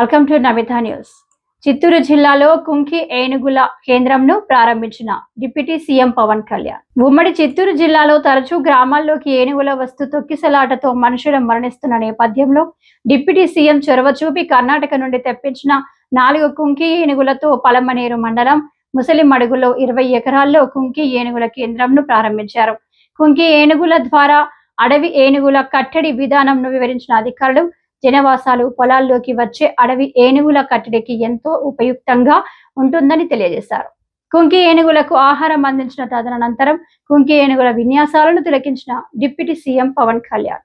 Welcome to Namitha news Chittoor జిల్లాలో కుంకి ఏనుగుల కేంద్రంను ప్రారంభించిన డిప్యూటీ సీఎం పవన్ కళ్యాణ్. ఉమ్మడి చిత్తూరు జిల్లాలో తరచూ గ్రామాల్లోకి ఏనుగుల వస్తు తొక్కిసలాటతో మనుషులు మరణిస్తున్న నేపథ్యంలో డిప్యూటీ సీఎం చొరవ చూపి కర్ణాటక నుండి తెప్పించిన నాలుగు కుంకి ఏనుగులతో పలమనేరు మండలం ముసలిమడుగులో ఇరవై ఎకరాల్లో కుంకి ఏనుగుల కేంద్రంను ప్రారంభించారు. కుంకి ఏనుగుల ద్వారా అడవి ఏనుగుల కట్టడి విధానంను వివరించిన అధికారులు జనవాసాలు పొలాల్లోకి వచ్చే అడవి ఏనుగుల కట్టడికి ఎంతో ఉపయుక్తంగా ఉంటుందని తెలియజేశారు. కుంకి ఏనుగులకు ఆహారం అందించిన తదనంతరం కుంకి ఏనుగుల విన్యాసాలను తిలకించిన డిప్యూటీ సీఎం పవన్ కళ్యాణ్.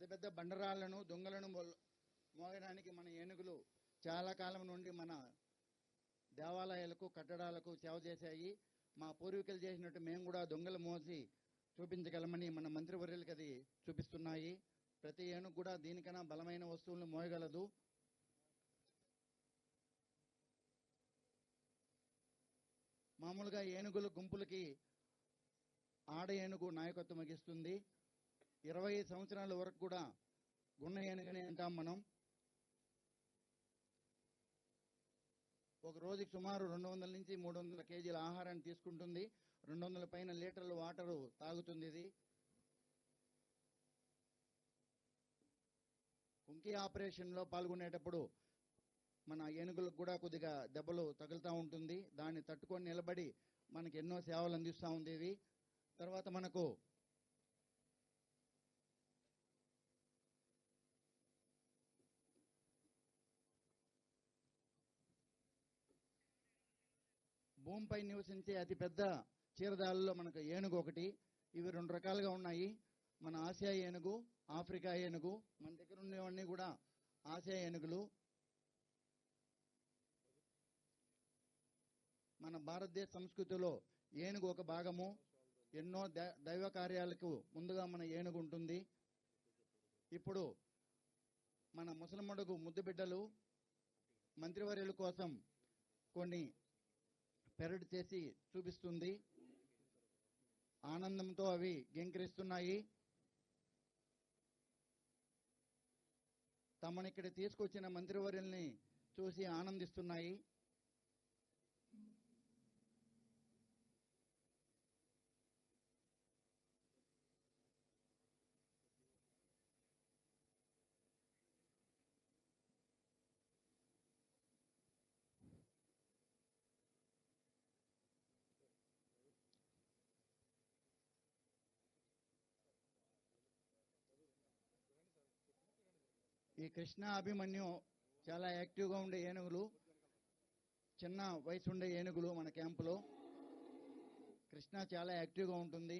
పెద్ద పెద్ద బండరాళ్ళను దొంగలను మోగడానికి మన ఏనుగులు చాలా కాలం నుండి మన దేవాలయాలకు కట్టడాలకు సేవ చేశాయి. మా పూర్వీకులు చేసినట్టు మేము కూడా దొంగలు మోసి చూపించగలమని మన మంత్రివర్యులకి అది చూపిస్తున్నాయి. ప్రతి ఏనుగు కూడా దీనికన్నా బలమైన వస్తువులను మోయగలదు. మామూలుగా ఏనుగులు గుంపులకి ఆడ ఏనుగు నాయకత్వం వహిస్తుంది. ఇరవై సంవత్సరాల వరకు కూడా గున్న అంటాం మనం. ఒక రోజుకి సుమారు రెండు వందల నుంచి మూడు వందల కేజీల ఆహారాన్ని తీసుకుంటుంది. రెండు వందల పైన లీటర్ల వాటరు తాగుతుంది ఇది. కుంకి ఆపరేషన్లో పాల్గొనేటప్పుడు మన ఏనుగులకు కూడా కొద్దిగా దెబ్బలు తగులుతూ ఉంటుంది. దాన్ని తట్టుకొని నిలబడి మనకి ఎన్నో సేవలు అందిస్తూ ఉంది ఇది తర్వాత మనకు భూమిపై నివసించే అతిపెద్ద చీరదాలలో మనకు ఏనుగు ఒకటి. ఇవి రెండు రకాలుగా ఉన్నాయి. మన ఆసియా ఏనుగు ఆఫ్రికా ఏనుగు మన దగ్గర ఉండేవన్నీ కూడా ఆసియా ఏనుగులు. మన భారతదేశ సంస్కృతిలో ఏనుగు ఒక భాగము. ఎన్నో దైవ కార్యాలకు ముందుగా మన ఏనుగు ఉంటుంది. ఇప్పుడు మన ముసలమడుగు ముద్దు బిడ్డలు మంత్రివర్యుల కోసం కొన్ని పెరడ్ చేసి చూపిస్తుంది. ఆనందంతో అవి గెంకరిస్తున్నాయి తమను ఇక్కడ తీసుకొచ్చిన మంత్రివర్యుల్ని చూసి ఆనందిస్తున్నాయి. ఈ కృష్ణ అభిమన్యు చాలా యాక్టివ్గా ఉండే ఏనుగులు చిన్న వయసు ఉండే ఏనుగులు మన క్యాంపులో. కృష్ణ చాలా యాక్టివ్గా ఉంటుంది.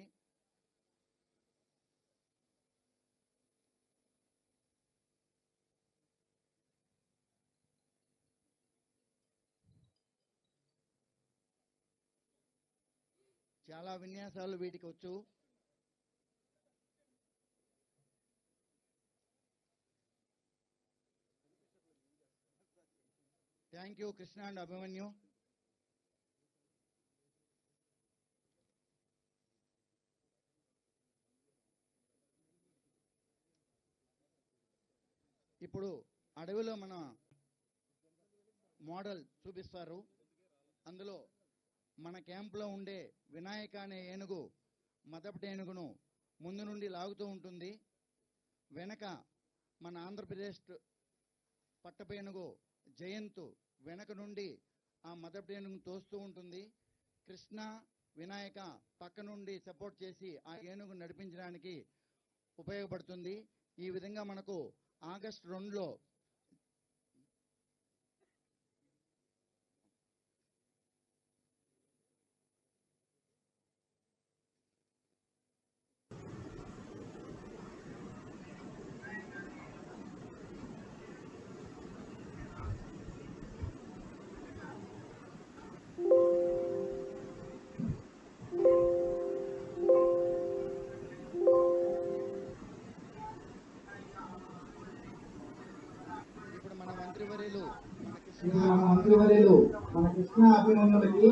చాలా విన్యాసాలు వీటికి వచ్చు. Thank you Krishna and Abhimanyu ఇప్పుడు అడవిలో మన మోడల్ చూపిస్తారు. అందులో మన క్యాంప్లో ఉండే వినాయక అనే ఏనుగు మదపటి ఏనుగును ముందు నుండి లాగుతూ ఉంటుంది. వెనక మన ఆంధ్రప్రదేశ్ పట్టపేనుగు జయంత్ వెనక నుండి ఆ మదర్ ఏనుగును తోస్తూ ఉంటుంది. కృష్ణ వినాయక పక్క నుండి సపోర్ట్ చేసి ఆ ఏనుగు నడిపించడానికి ఉపయోగపడుతుంది. ఈ విధంగా మనకు ఆగస్ట్ రెండులో అభినందనలకి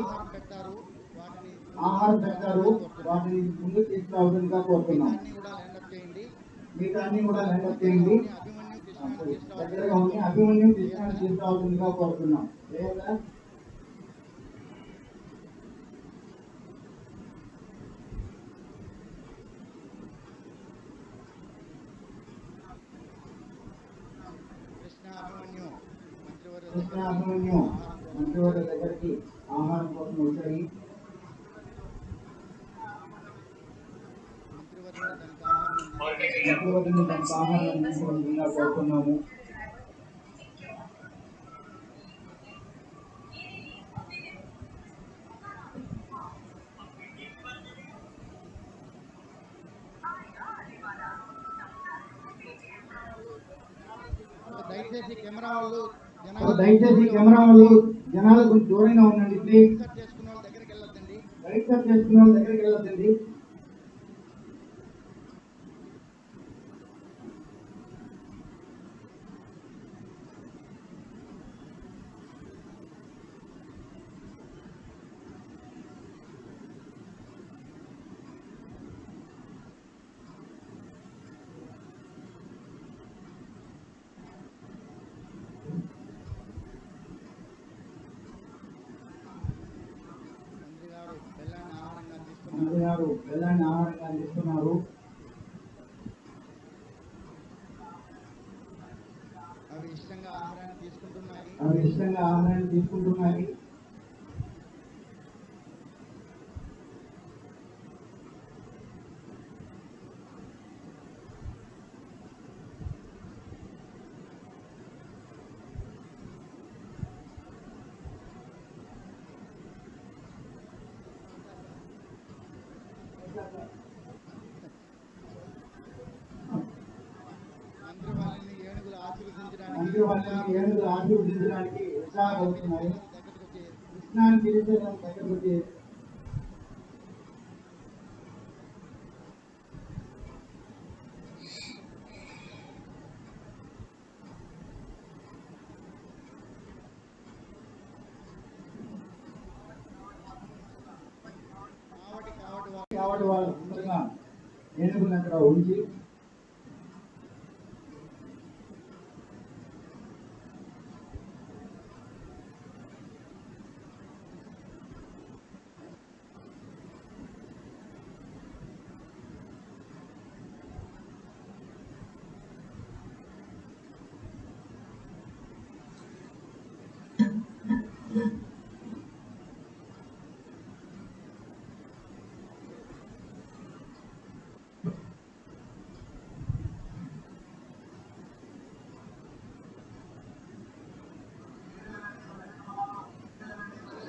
ఆహారం పెట్టారు వాటిని ముందుకు తీసుకురావడంగా కోరుతున్నాం. మిగతా అన్ని కూడా లైన్అప్ చేయండి. దగ్గరగా ఉండి అభిమన్యు కృష్ణ తీసుకురావడంగా కోరుతున్నాం. కృష్ణ అభిమన్యు దగ్గరికి మంత్రివర్గ దగ్గరికి ఆహారం కోసం వచ్చాయి. మంత్రివర్యులు దానికి ఆహారం కోరుతున్నాము. దయచేసి కెమెరా వాళ్ళు దయచేసి కెమెరా వాళ్ళు జనాలకు దూరంగా ఉండండి ప్లీజ్ కట్ చేసుకున్న వాళ్ళ దగ్గరికి వెళ్ళొద్దండి. రైట్ కట్ చేసుకున్న వాళ్ళ దగ్గరికి వెళ్ళొద్దండి మంత్రి గారు బెల్లాన్ని ఆహారంగా గారు బెల్లాన్ని ఆహారంగా అందిస్తున్నారు. అవి ఇష్టంగా ఆహారాన్ని తీసుకుంటున్నాయి. మంత్రి వాళ్ళని ఏనుగులు ఆశీర్వదించడానికి మంత్రి వాళ్ళని ఏనుగులు ఆశీర్వదించడానికి ఉత్సాహపడుతున్నాయి. దగ్గరకు వచ్చి కృష్ణాన్ని పిలిచేదానికి దగ్గరకు వచ్చి కావటి కావటి వాళ్ళు కాబట్టి వాళ్ళు తొందరగా ఏనుగులు అక్కడ ఉంచి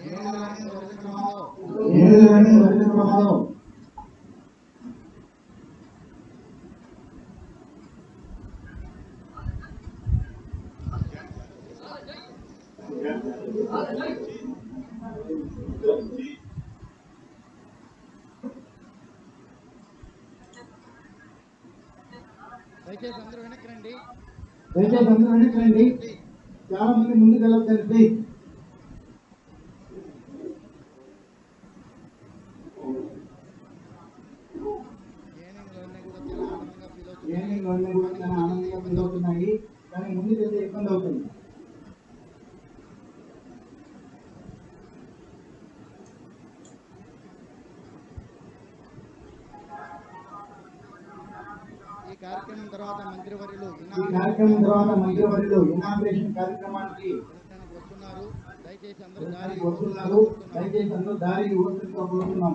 ఏనుగులని వరుస క్రమంలో ఏనుగులని ప్రమాదం దయచేసి అందరూ వెనక్కి రండి. దయచేసి అందరూ వెనక్కి రండి. చాలా మంది ముందుకు వెళ్ళొద్దండి ప్లీజ్ ఉన్నాయి కానీ ముందుకెళ్తే ఇబ్బంది అవుతుంది ఈ కార్యక్రమం తర్వాత మంత్రివర్యులు ఈ కార్యక్రమం తర్వాత మంత్రివర్యులు ఇనాగ్రేషన్ కార్యక్రమానికి వస్తున్నారు. దయచేసి అందరూ దారి ఓపికగా కోరుతున్నాం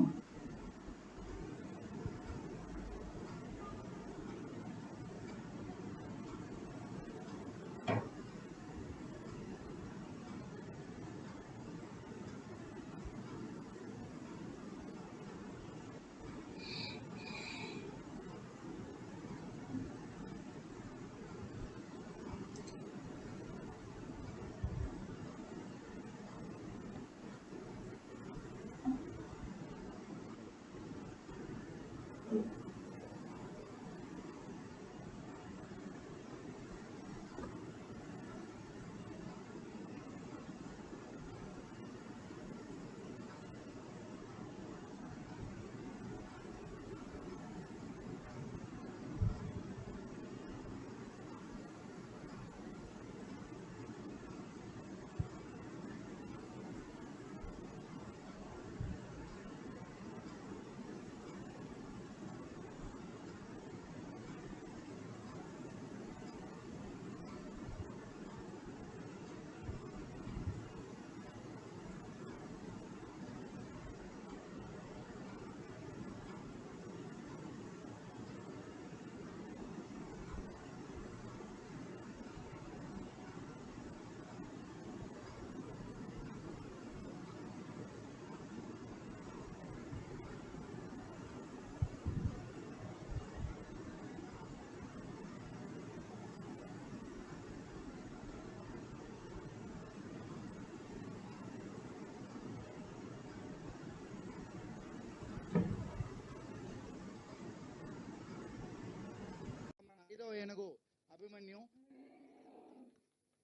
మన ఐదో ఏనుగు అభిమన్యు.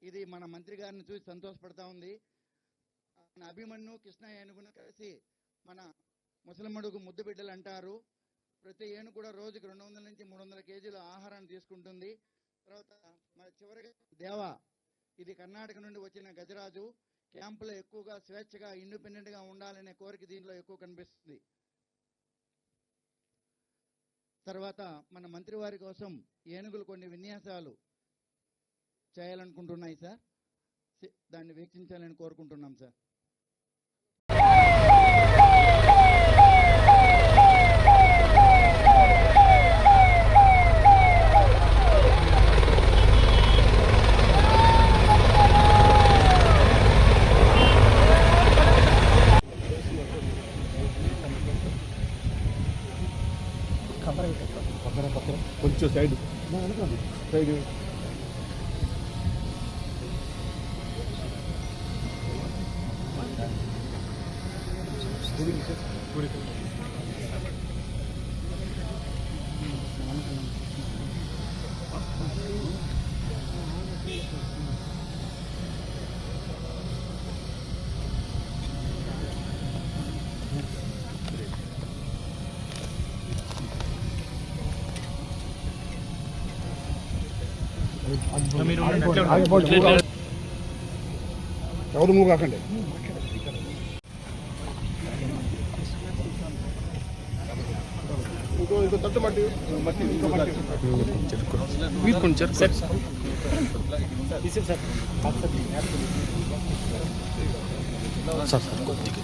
ఇది మన మంత్రి గారిని చూసి సంతోషపడతా ఉంది. అభిమన్యు కృష్ణ ఏనుగును కలిసి మన ముసలమ్మడుగు ముద్దు బిడ్డలు అంటారు. ప్రతి ఏనుగు కూడా రోజుకి రెండు వందల నుంచి మూడు వందల కేజీల ఆహారాన్ని తీసుకుంటుంది. తర్వాత మన చివరిగా దేవ ఇది కర్ణాటక నుండి వచ్చిన గజరాజు. క్యాంపులో ఎక్కువగా స్వేచ్ఛగా ఇండిపెండెంట్గా ఉండాలనే కోరిక దీనిలో ఎక్కువ కనిపిస్తుంది. తర్వాత మన మంత్రి వారి కోసం ఏనుగులు కొన్ని విన్యాసాలు చేయాలనుకుంటున్నాయి సార్. దాన్ని వీక్షించాలని కోరుకుంటున్నాం సార్. എടുക്കണ്ട സൈഡ് സൈഡ് ఎవరు మూవ్ కాకండి ఇంకో మీరు కొంచెం సార్ సార్ సార్ కొద్దిగా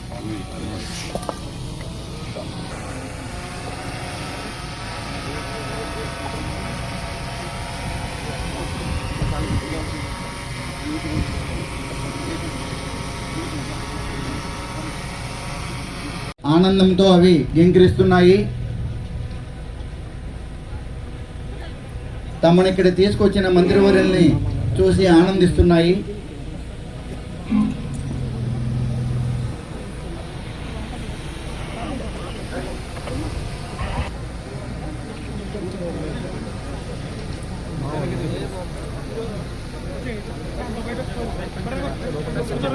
ఆనందంతో అవి గింకరిస్తున్నాయి. తమను ఇక్కడ తీసుకొచ్చిన మంత్రివర్యుల్ని చూసి ఆనందిస్తున్నాయి.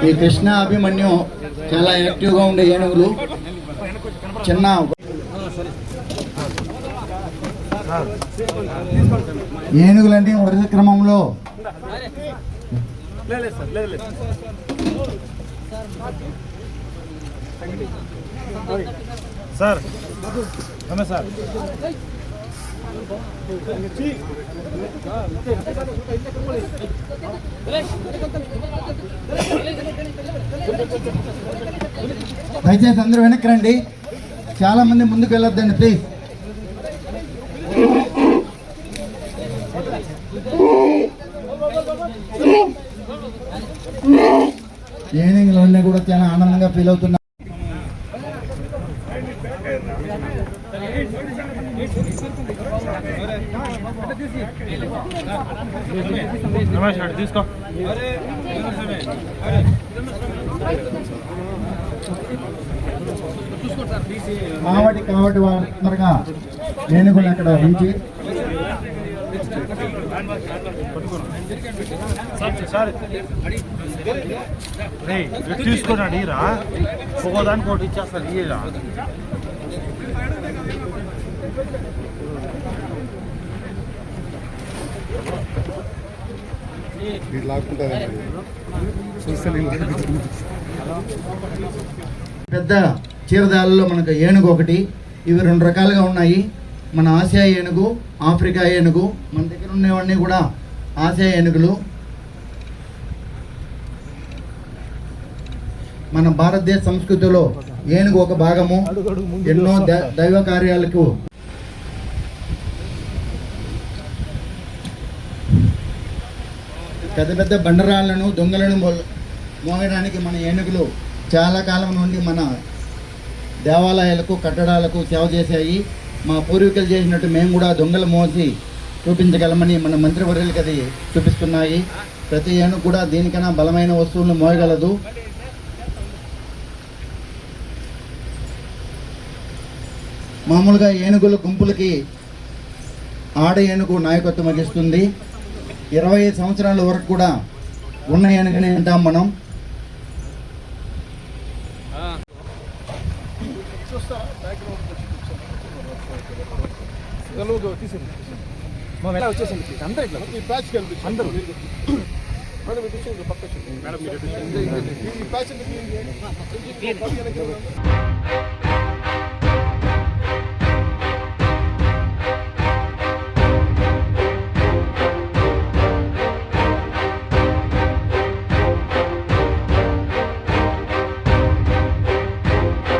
ఈ కృష్ణ అభిమన్యు చాలా యాక్టివ్గా ఉండే ఏనుగులు. చిన్న ఏనుగులంటే వరుస క్రమంలో. Sir sir. దయచేసి అందరూ వెనక్కి రండి. చాలా మంది ముందుకు వెళ్ళొద్దండి ప్లీజ్ ఏనుగులన్నీ కూడా చాలా ఆనందంగా ఫీల్ అవుతున్నారు నమస్తే తీసుకో. కాబట్టి కాబట్టి వాళ్ళు తొందరగా ఏనుగులు అక్కడ ఉంచి. సార్ రే ఒక్కోదానికి ఒకటి ఇచ్చేస్తారు ఇయ్యరా పెద్ద చీరదాలలో మనకు ఏనుగు ఒకటి. ఇవి రెండు రకాలుగా ఉన్నాయి. మన ఆసియా ఏనుగు ఆఫ్రికా ఏనుగు మన దగ్గర ఉన్నవన్నీ కూడా ఆసియా ఏనుగులు. మన భారతదేశ సంస్కృతిలో ఏనుగు ఒక భాగము. ఎన్నో దైవ కార్యాలకు పెద్ద పెద్ద బండరాళ్ళను దొంగలను మోయడానికి మన ఏనుగులు చాలా కాలం నుండి మన దేవాలయాలకు కట్టడాలకు సేవ చేశాయి. మా పూర్వీకులు చేసినట్టు మేము కూడా దొంగలు మోసి చూపించగలమని మన మంత్రివర్యులకి అది చూపిస్తున్నాయి. ప్రతి ఏనుగు కూడా దీనికన్నా బలమైన వస్తువులను మోయగలదు. మామూలుగా ఏనుగుల గుంపులకి ఆడ ఏనుగు నాయకత్వం వహిస్తుంది. ఇరవై ఐదు సంవత్సరాల వరకు కూడా ఉన్న అంటాం మనం అందరూ